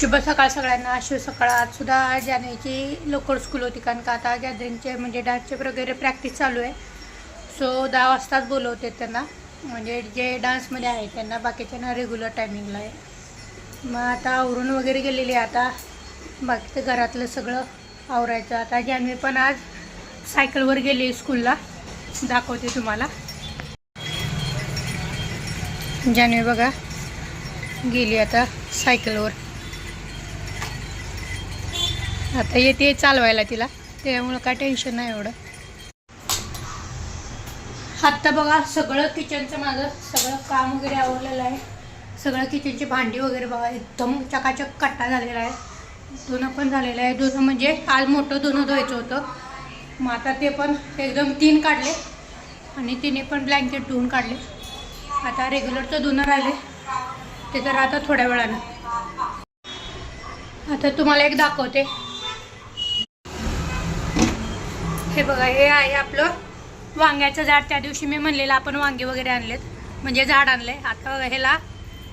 शुभ सकाळ सगळ्यांना शुभ सकाळ. आज सुद्धा जानेची लवकर स्कूल होती कारण का आता गॅदरिंगचे म्हणजे डान्सचे वगैरे प्रॅक्टिस चालू आहे. सो दहा वाजताच बोलवते त्यांना. म्हणजे जे डान्समध्ये आहे त्यांना बाकीच्यांना रेग्युलर टायमिंगला आहे. मग आता आवरून वगैरे गेलेली आहे आता. बाकीचं घरातलं सगळं आवरायचं. आता जान्हवी पण आज सायकलवर गेली स्कूलला दाखवते तुम्हाला. जान्हवी बघा गेली आता सायकलवर आता येते चालवायला तिला. त्यामुळं काय टेन्शन नाही एवढं. आत्ता बघा सगळं किचनचं माझं सगळं काम वगैरे आवडलेलं आहे. सगळं किचनची भांडी वगैरे बघा एकदम चकाचक कट्टा झालेला आहे. धुणं पण झालेलं आहे. धुणं म्हणजे आज मोठं धुणं धुवायचं होतं. मग आता ते पण एकदम तीन काढले आणि तिने पण ब्लँकेट धुवून काढले. आता रेग्युलरचं धुणं राहिले. ते तर आता थोड्या वेळानं. आता तुम्हाला एक दाखवते. हे बघा हे आहे आपलं वांग्याचं झाड. त्या दिवशी मी म्हणलेलं आपण वांगे वगैरे आणलेत. म्हणजे झाड आणले आता बघा ह्याला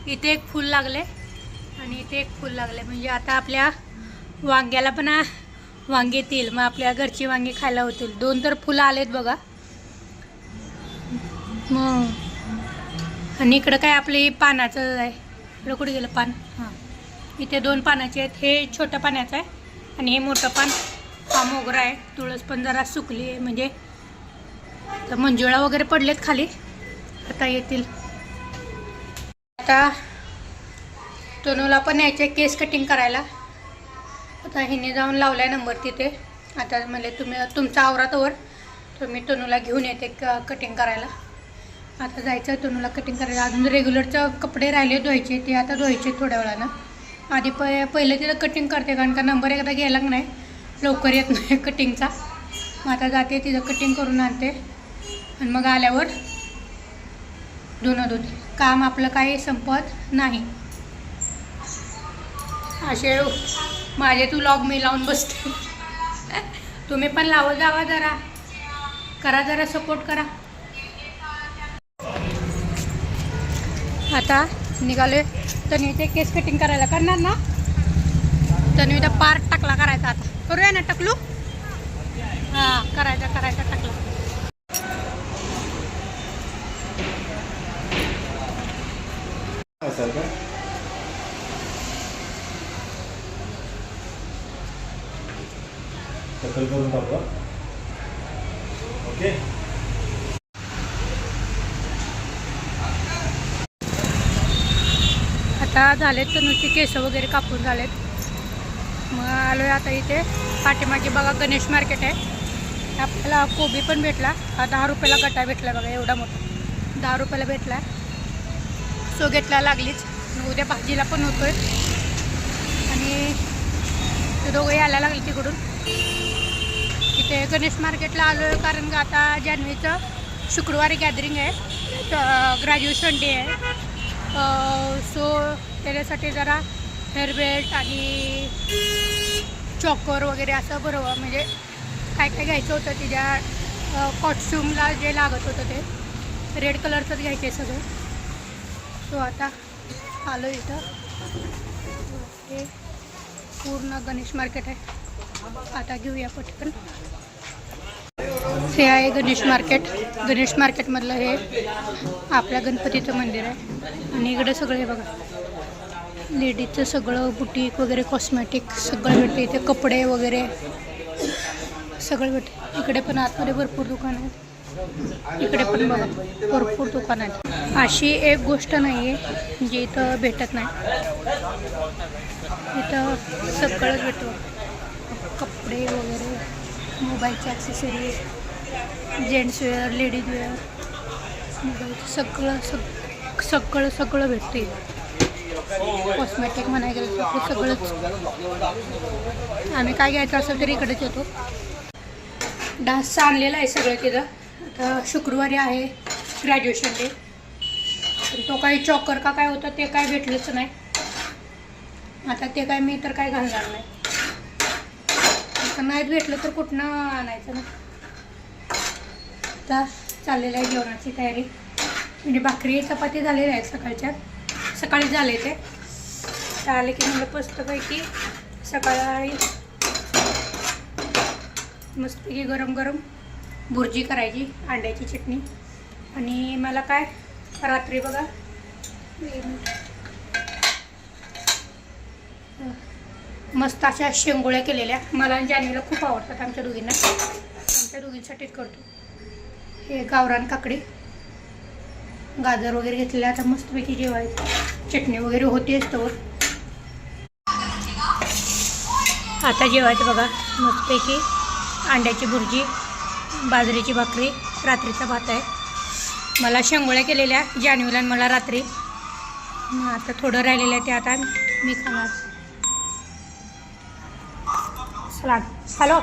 इथे एक फूल लागले आणि इथे एक फूल लागले म्हणजे आता आपल्या वांग्याला पण वांगे येतील. मग आपल्या घरची वांगी खायला होतील. दोन तर फुलं आलेत बघा. मग आणि इकडं काय आपली पानाचं आहे. इकडं कुठे गेलं? पान. हां. इथे दोन पानाचे आहेत. हे छोटं पाण्याचं आहे. आणि हे मोठं पान. हा मोगरा आहे तुळस पण जरा सुकली आहे म्हणजे तर मंजुळा वगैरे पडलेत खाली. आता येतील. आता तनूला पण यायचे केस कटिंग करायला. आता हिने जाऊन लावलाय नंबर तिथे. आता म्हणजे तुम्ही तुमचा आवरातवर तुम्ही तनूला घेऊन येते क कटिंग करायला. आता जायचं आहे तनूला कटिंग करायला. अजून रेग्युलरचं कपडे राहिले धुवायचे ते आता धुवायचे थोड्या वेळानं. आधी प पहिलं तिथं कटिंग करते कारण का नंबर एकदा गेला नाही लवकर येत नाही कटिंगचा मग आता जाते तिथं कटिंग करून आणते. आणि मग आल्यावर धुणं धुते काम आपलं काही संपत नाही. असे हो. माझे तू लॉग मी लावून बसते. तुम्ही पण लावत जावा जरा. करा जरा सपोर्ट करा. आता निघाले तन्वीचे केस कटिंग करायला करणार ना? तन्वीचा पार्ट टाकला करायचा आता. करूया ना टकलू? हां करायचा करायचा टाकला. करून टाकू ओके आता झालेत तर नुसते केस वगैरे कापून झालेत. मग आलो आहे आता इथे. पाठीमागे बघा गणेश मार्केट आहे. आपल्याला कोबी पण भेटला. हा दहा रुपयाला गटा भेटला बघा एवढा मोठा. दहा रुपयाला भेटला. सो घेतला लागलीच. मग उद्या भाजीला पण होतोय. आणि ते दोघं यायला लागले तिकडून. इथे गणेश मार्केटला आलो कारण का आता जान्हवीचं शुक्रवारी गॅदरिंग आहे. ग्रॅज्युएशन डे आहे. सो त्याच्यासाठी जरा हेअरबेल्ट आणि चॉकर वगैरे असं बरोबर म्हणजे काय काय घ्यायचं होतं तिच्या कॉस्ट्युमला जे लागत होतं ते. रेड कलरचंच घ्यायचं आहे सगळं. सो आता आलो इथं. हे पूर्ण गणेश मार्केट आहे. आता घेऊया पटकन. हे आहे गणेश मार्केट गणेश मार्केटमधलं हे आपल्या गणपतीचं मंदिर आहे. आणि इकडं सगळं हे बघा. लेडीजचं सगळं बुटीक वगैरे कॉस्मॅटिक सगळं भेटते इथे. कपडे वगैरे सगळं भेटते. इकडे पण आतमध्ये भरपूर दुकानं आहेत. इकडे पण बघा भरपूर दुकानं आहेत. अशी एक गोष्ट नाही आहे जी इथं भेटत नाही. इथं सगळंच भेटतं. कपडे वगैरे मोबाईलचे accessories gents wear ladies wear मोबाईलचं सगळं सग सगळं सगळं भेटते कॉस्मेटिक म्हणायला गेलं तर सगळंच. आम्ही काय घ्यायचं असेल तरी इकडेच येतो. डान्सचं आणलेला आहे सगळं तिथं. आता शुक्रवारी आहे ग्रॅज्युएशन डे पण तो काही चॉकर का काय होतं ते काय भेटलंच नाही. आता ते काय मी तर काय घालणार नाही. आता नाहीत भेटलं तर कुठनं आणायचं ना? आता चाललेलं आहे जेवणाची तयारी. म्हणजे भाकरी चपाती झालेल्या आहेत सकाळच्या. सकाळी झाले ते. आता आले की म्हणलं मस्तपैकी सकाळी मस्तपैकी गरम गरम भुर्जी करायची अंड्याची चटणी. आणि मला काय? रात्री बघा. मस्त अशा शेंगोळ्या केलेल्या. मला आणि खूप आवडतात आमच्या दोघींना. आमच्या दोघींसाठीच करतो. हे गावरान काकडी. गाजर वगैरे घेतलेले आता मस्तपैकी जेवायचं. चटणी वगैरे होती असतोवर आता जेवायचं बघा मस्तपैकी. अंड्याची भुर्जी बाजरीची भाकरी रात्रीचा भात आहे. मला शेंगोळ्या केलेल्या जान्हवीला आणि मला रात्री. मग आता थोडं राहिलेलं आहे ते आता मी खाणार. Salad hello